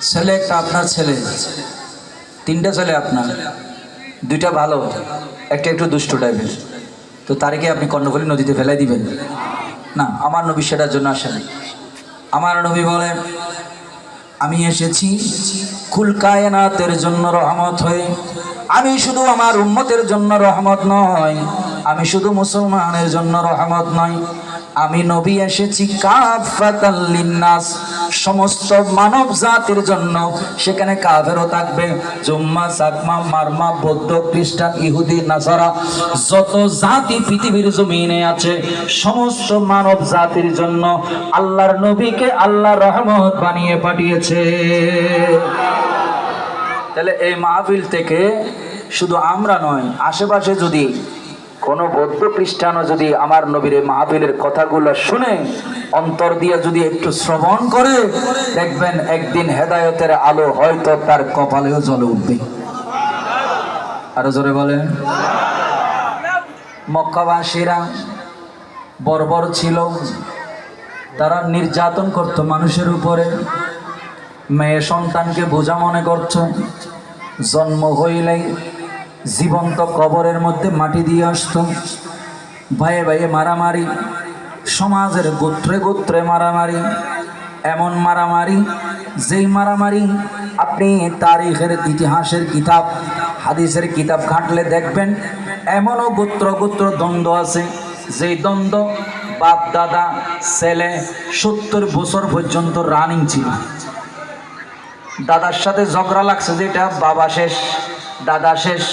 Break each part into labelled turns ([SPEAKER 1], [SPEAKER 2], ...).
[SPEAKER 1] ছেলে একটা আপনার ছেলে। তিনটা ছেলে আপনার। দুইটা ভালো, একটা একটু দুষ্ট টাইপের তো তারিখে আপনি কর্ণফুলী নদীতে ফেলাই দিবেন। না, আমার নবী সেটার জন্য আসেন আমার নবী বলেন আমি এসেছি কুল কায়নাতের জন্য রহমত হয়ে। আমি শুধু আমার উম্মতের জন্য রহমত নয়, আমি শুধু মুসলমানের জন্য রহমত নয়। আমি নবী এসেছি কাফাতাল লিন্নাস। সমস্ত মানব জাতির জন্য সেখানে কাফেরও থাকবে। জুম্মা, সাকমা, মারমা, বৌদ্ধ, খ্রিস্টান, ইহুদি, নাসারা, যত জাতি পৃথিবীর জমিনে আছে, সমস্ত মানব জাতির জন্য আল্লাহর নবীকে আল্লাহ রহমত বানিয়ে পাঠিয়েছে। তাহলে এই মাহফিল থেকে শুধু আমরা নয়, আশেপাশে যদি কোনো বৌদ্ধ খ্রিস্টানও যদি আমার নবীর এই মাহফিলের কথাগুলো শুনে, অন্তর দিয়ে যদি একটু শ্রবণ করে, দেখবেন একদিন হেদায়তের আলো হয়তো তার কপালেও জ্বলে উঠবে। আরও জোরে বলেন। মক্কাবাসীরা বর্বর ছিল, তারা নির্যাতন করত মানুষের উপরে। মেয়ে সন্তানকে বোঝা মনে করত জন্ম হইলেই জীবন্ত কবরের মধ্যে মাটি দিয়ে আসত। ভাইয়ে ভাইয়ে মারামারি, সমাজের গোত্রে গোত্রে মারামারি, এমন মারামারি, যেই মারামারি আপনি তারিখের ইতিহাসের কিতাব, হাদিসের কিতাব ঘাঁটলে দেখবেন, এমনও গোত্র গোত্র দ্বন্দ্ব আছে, যেই দ্বন্দ্ব বাপ, দাদা, ছেলে, সত্তর বছর পর্যন্ত রানিং ছিল। দাদার সাথে ঝগড়া লাগছে, যেটা বাবা শেষ। দাদা শেষ।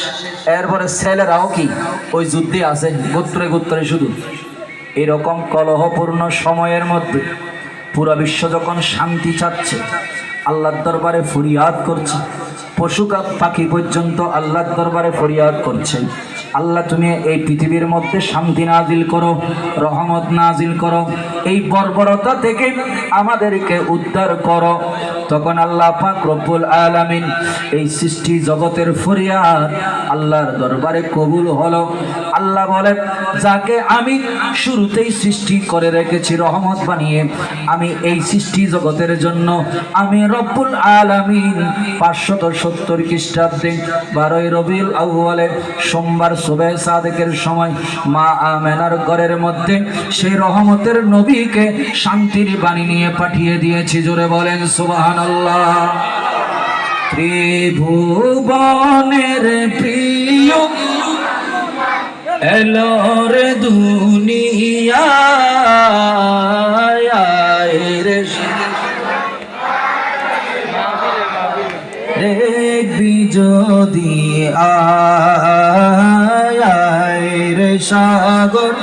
[SPEAKER 1] এরপরে ছেলেরাও কি? ওই যুদ্ধে আছে, গোত্রে গোত্রে শুধু। এরকম কলহপূর্ণ সময়ের মধ্যে পুরা বিশ্ব যখন শান্তি চাচ্ছে, আল্লাহর দরবারে ফরিয়াদ করছে, পশু পাখি পর্যন্ত আল্লাহর দরবারে ফরিয়াদ করছে। আল্লাহ, তুমি এই পৃথিবীর মধ্যে শান্তি নাজিল করো, রহমত নাজিল করো, এই বর্বরতা থেকে আমাদেরকে উদ্ধার করো। তখন আল্লাহ পাক রব্বুল আলামিন এই সৃষ্টি জগতের ফরিয়াদ আল্লাহর দরবারে কবুল হলো। আল্লাহ বলে যাকে আমি শুরুতেই সৃষ্টি করে রেখেছি রহমত বানিয়ে, আমি এই সৃষ্টি জগতের জন্য আমি রব্বুল আলামিন পাঁচশত সত্তর খ্রিস্টাব্দে বারোই রবিউল আউ্বালে সোমবার সুবে সাদেকের সময় মা আমেনার ঘরের মধ্যে সেই রহমতের নবীকে শান্তির বাণী নিয়ে পাঠিয়ে দিয়েছি। জোরে বলেন সুবহানাল্লাহ। ত্রিভুবনের প্রিয় এলোর দুনিয়া দেখবি যদি আয় রে সাগর।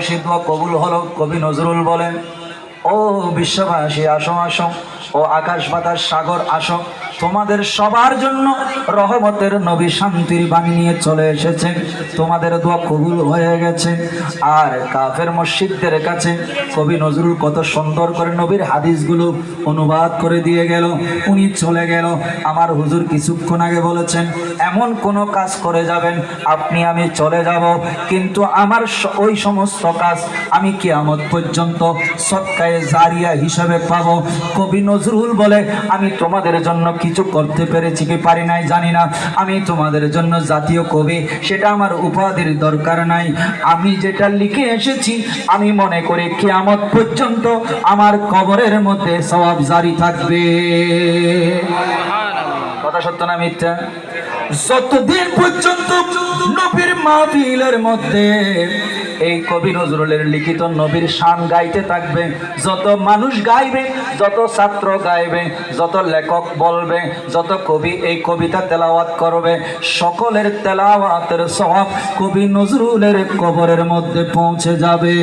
[SPEAKER 1] পৃথিবীবাসীর দোয়া কবুল হলো কবি নজরুল বলেন। ও বিশ্ববাসী, আসো আসো। ও আকাশ, বাতাস, সাগর, আসো। তোমাদের সবার জন্য রহমতের নবী শান্তির বাণী নিয়ে চলে এসেছেন। তোমাদের দোয়া কবুল হয়ে গেছে। আর কাফের মসজিদদের কাছে কবি নজরুল কত সুন্দর করে নবীর হাদিসগুলো অনুবাদ করে দিয়ে গেল। উনি চলে গেল। আমার হুজুর কিছুক্ষণ আগে বলেছেন, এমন কোনো কাজ করে যাবেন, আপনি আমি চলে যাব। কিন্তু আমার ওই সমস্ত কাজ আমি কিয়ামত পর্যন্ত সৎকায়ে জারিয়া হিসাবে পাবো। কবি নজরুল বলে, আমি তোমাদের জন্য কিছু করতে পেরেছি কি পারি নাই জানি না। আমি তোমাদের জন্য জাতীয় কবি, সেটা আমার উপাধির দরকার নাই। আমি যেটা লিখে এসেছি, আমি মনে করি কিয়ামত পর্যন্ত আমার কবরের মধ্যে সওয়াব জারি থাকবে। কথা সত্য না মিথ্যা? যতদিন পর্যন্ত নবীর মাহফিলের মধ্যে এই কবি নজরুলের লিখিত নবীর শান গাইতে থাকবে। যত মানুষ গাইবে, যত ছাত্র গাইবে, যত লেখক বলবে, যত কবি এই কবিতা তেলাওয়াত করবে, সকলের তেলাওয়াতের সব কবি নজরুলের কবরের মধ্যে পৌঁছে যাবে।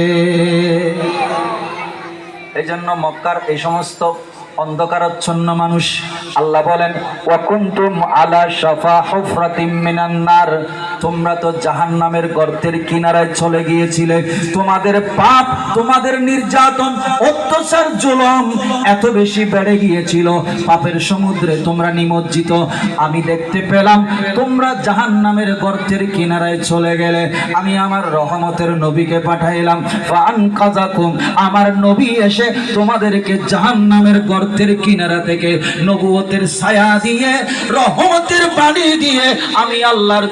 [SPEAKER 1] এই জন্য মক্কার এই সমস্ত অন্ধকারাচ্ছন্ন মানুষ, আল্লাহ বলেন ওয়াকুন্তুম আলা শাফা হুফরাতিম মিনান নার। তোমরা তো জাহান নামের গর্তের কিনারায় চলে গিয়েছিলে। তোমাদের পাপ, তোমাদের নির্যাতন, অত্যাচার, জুলম এত বেশি বেড়ে গিয়েছিল। পাপের সমুদ্রে তোমরা নিমজ্জিত। আমি দেখতে পেলাম তোমরা জাহান নামের গর্তের কিনারায় চলে গেলে। আমি আমার রহমতের নবীকে পাঠাইলাম। ফান আমার নবী এসে তোমাদেরকে জাহান নামের গর্তের কিনারা থেকে নবুয়তের ছায়া দিয়ে, রহমতের পানি দিয়ে আমি আল্লাহর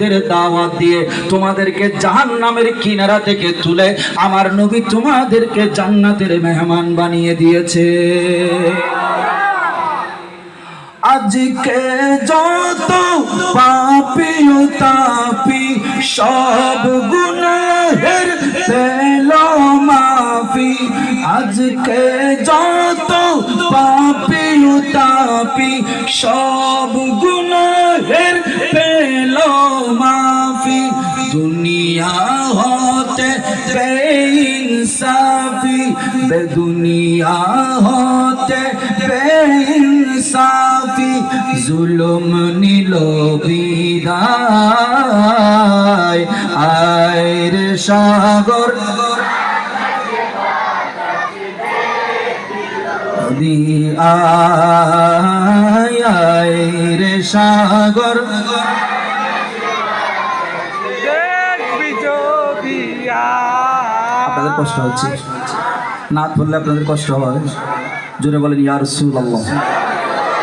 [SPEAKER 1] তৌহিদের দাওয়াত দিয়ে তোমাদেরকে জাহান নামের কিনারা থেকে তুলে আমার নবী তোমাদেরকে জান্নাতের মেহমান বানিয়ে দিয়েছে। আজকে যত পাপি ও তাপি সব গুনাহের পেল মাফি। আজকে যত পাপি ও তাপি সব মাফি দুনিয়া হতে বেইনসাফি বেদুনিয়া হতে বেইনসাফি জুলুম নিল বিদায় আয়ের সাগর। আয় রে সাগর। আপনাদের কষ্ট হচ্ছে। নাথ বললে আপনাদের কষ্ট হবে জোরে বলেন ইয়ার সুল আল্লাহ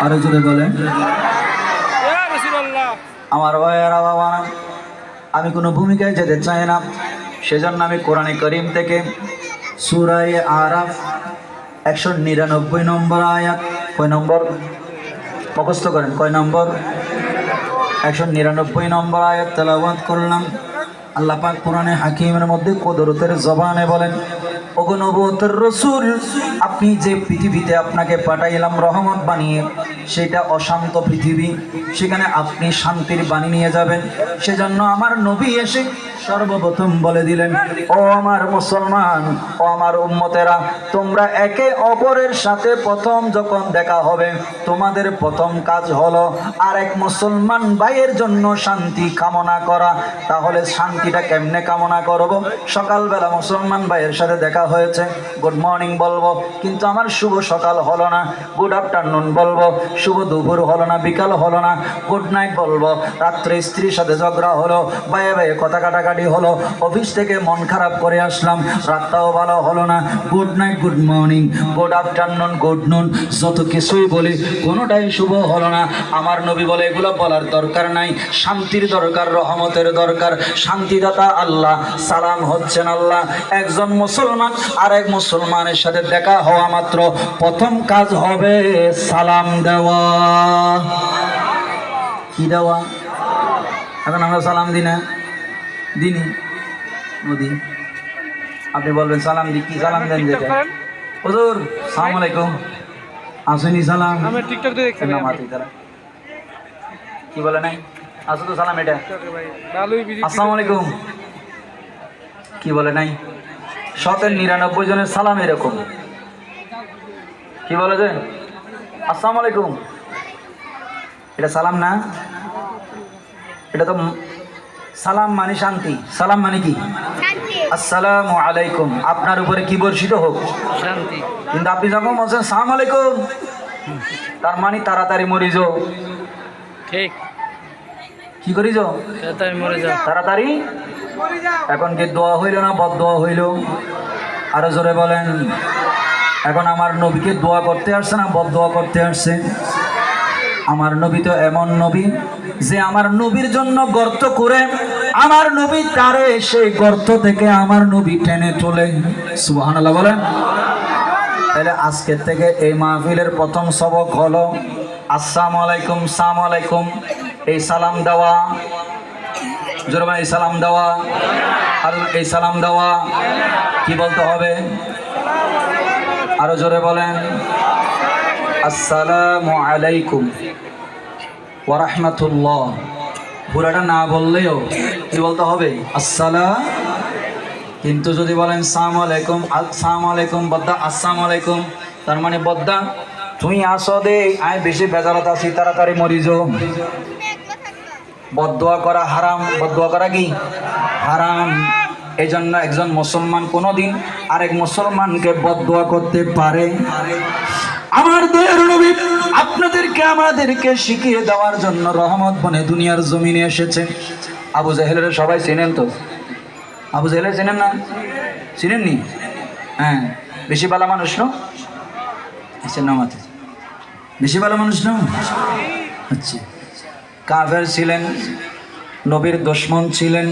[SPEAKER 1] আরও জোরে বলেন। আমার ভাইয়েরা বাবা আমি কোনো ভূমিকায় যেতে চাই না। সেজন্য আমি কোরআনে করিম থেকে সুরাই আরাফ একশো নিরানব্বই নম্বর আয়াত কয় নম্বর? মুখস্থ করেন কয় নম্বর? একশো নিরানব্বই নম্বর আয়াত তেলাবাদ করলাম। আল্লাহ পাক কোরআনে হাকিমের মধ্যে কদরতের জবানে বলেন, ওগো নবতের রসুল, আপনি যে পৃথিবীতে আপনাকে পাঠাইলাম রহমত বানিয়ে সেটা অশান্ত পৃথিবী। সেখানে আপনি শান্তির বাণী নিয়ে যাবেন। সেজন্য আমার নবী এসে সর্বপ্রথম বলে দিলেন, ও আমার মুসলমান, ও আমার উম্মতেরা, তোমরা একে অপরের সাথে প্রথম যখন দেখা হবে, তোমাদের প্রথম কাজ হলো আর এক মুসলমান ভাইয়ের জন্য শান্তি কামনা করা। তাহলে শান্তিটা কেমনে কামনা করব? সকালবেলা মুসলমান ভাইয়ের সাথে দেখা হয়েছে। গুড মর্নিং বলব, কিন্তু আমার শুভ সকাল হলো না। গুড আফটারনুন বলব শুভ দুপুর হলো না, বিকাল হলো না গুড নাইট বলব। রাত্রে স্ত্রীর সাথে ঝগড়া হলো বাইয়ে বাইয়ে কথা কাটাকাটি হলো অফিস থেকে মন খারাপ করে আসলাম, রাতটাও ভালো হলো না good night good morning good afternoon good noon যত কিছুই বলি, কোনোটাই শুভ হলো না। আমার নবী বলে এগুলো বলার দরকার নাই, শান্তির দরকার, রহমতের দরকার, শান্তিদাতা আল্লাহ, সালাম হচ্ছেন আল্লাহ। একজন মুসলমান আর এক মুসলমানের সাথে দেখা হওয়া মাত্র, প্রথম কাজ হবে সালাম দেওয়া। কি দেওয়া এখন আমরা সালাম দিই না। দিনি মোদি। আপনি বলবেন সালাম দি কি সালাম দেন যেটা? হুজুর সালাম আলাইকুম। আসুনি সালাম।
[SPEAKER 2] আমি টিকটক দিয়ে দেখছি
[SPEAKER 1] না মাতি তারা। কি বলে নাই? আসো তো সালাম এটা। আসসালামু আলাইকুম। কি বলে নাই? শতের নিরানব্বই জনের সালাম এরকম। কি বলে যে? আসসালামু আলাইকুম। এটা সালাম না? এটা তো সালাম মানে শান্তি। সালাম মানে কি? আসসালামু আলাইকুম। আপনার উপরে কি বর্ষিত হোক।
[SPEAKER 2] শান্তি।
[SPEAKER 1] কিন্তু আপনি যখন বলছেন সালাম আলাইকুম তার মানে তাড়াতাড়ি মরিজ
[SPEAKER 2] ঠিক।
[SPEAKER 1] কি
[SPEAKER 2] মরে যাও।
[SPEAKER 1] তাড়াতাড়ি? এখন কি দোয়া হইল না বদ দোয়া হইল? আরও জোরে বলেন। এখন আমার নবীকে দোয়া করতে আসছে না বদ দোয়া করতে আসছে। আমার নবী তো এমন নবী যে আমার নবীর জন্য গর্ত করে আমার নবী তারে সেই গর্ত থেকে আমার নবী টেনে তোলে। সুবহানাল্লাহ বলেন। তাহলে আজকের থেকে এই মাহফিলের প্রথম সবক হলো আসসালামু আলাইকুম সালাম আলাইকুম। এই সালাম দেওয়া জোরে বলেন, এই সালাম দেওয়া আর এই সালাম দেওয়া কি বলতে হবে? আরও জোরে বলেন। আসসালামু আলাইকুম ওরহমতুল্লাহ পুরাটা না বললেও কি বলতে হবে? আসসালাম। কিন্তু যদি বলেন, সালাম আলাইকুম আসসালাম আলাইকুম বদ্দা আসসালাম আলাইকুম তার মানে বদ্দা তুই আসো দে আয় বেশি বেজারত আছি, তাড়াতাড়ি মরি মরিজ বদোয়া করা হারাম, বদোয়া করা কি? হারাম। এই জন্য একজন মুসলমান কোনোদিন আরেক মুসলমানকে বদোয়া করতে পারে। আমার দয়ার নবী, আপনাদেরকে, আমাদেরকে শিখিয়ে দেওয়ার জন্য রহমত বনে দুনিয়ার জমিনে এসেছে। আবু জাহেলের সবাই চেনেন তো? আবু জাহেলের চেনেন না? চিনেননি? হ্যাঁ বেশি বালা মানুষ, ন? আচ্ছা নামাতে বেশি ভালো মানুষ, না? আচ্ছা। কাফের ছিলেন, নবীর দুশ্মন ছিলেন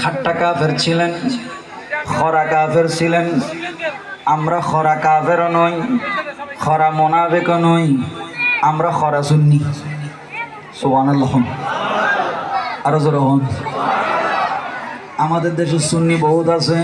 [SPEAKER 1] খাট্টা কাফের ছিলেন, খরা কাফের ছিলেন, আমরা খরা কাফেরও নই, খরা মোনাবেকও নই, আমরা খরা সুন্নি। সোহান আরও জোর হন। আমাদের দেশে সুন্নি বহুত আছে।